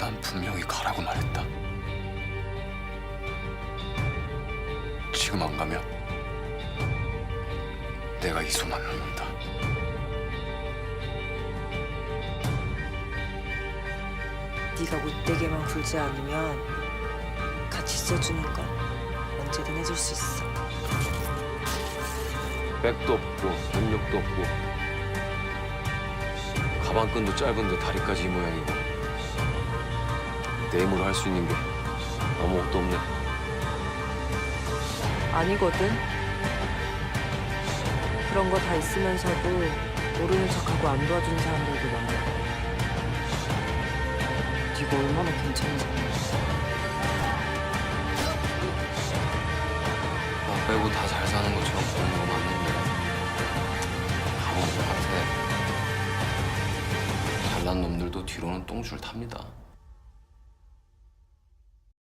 난 분명히 가라고 말했다. 지금 안 가면 내가 이소만 낳는다. 네가 못되게만 굴지 않으면 같이 써주는 건 언제든 해줄 수 있어. 백도 없고 능력도 없고 가방끈도 짧은데 다리까지 이 모양이고 내 힘으로 할 수 있는 게 아무것도 없네 아니거든. 그런 거 다 있으면서도 모르는 척하고 안 도와주는 사람들도 많아. 네가 얼마나 괜찮은지. 나 빼고 다 잘 사는 것처럼 보는 거 맞는데 바보 같아. 잘난 놈들도 뒤로는 똥줄 탑니다.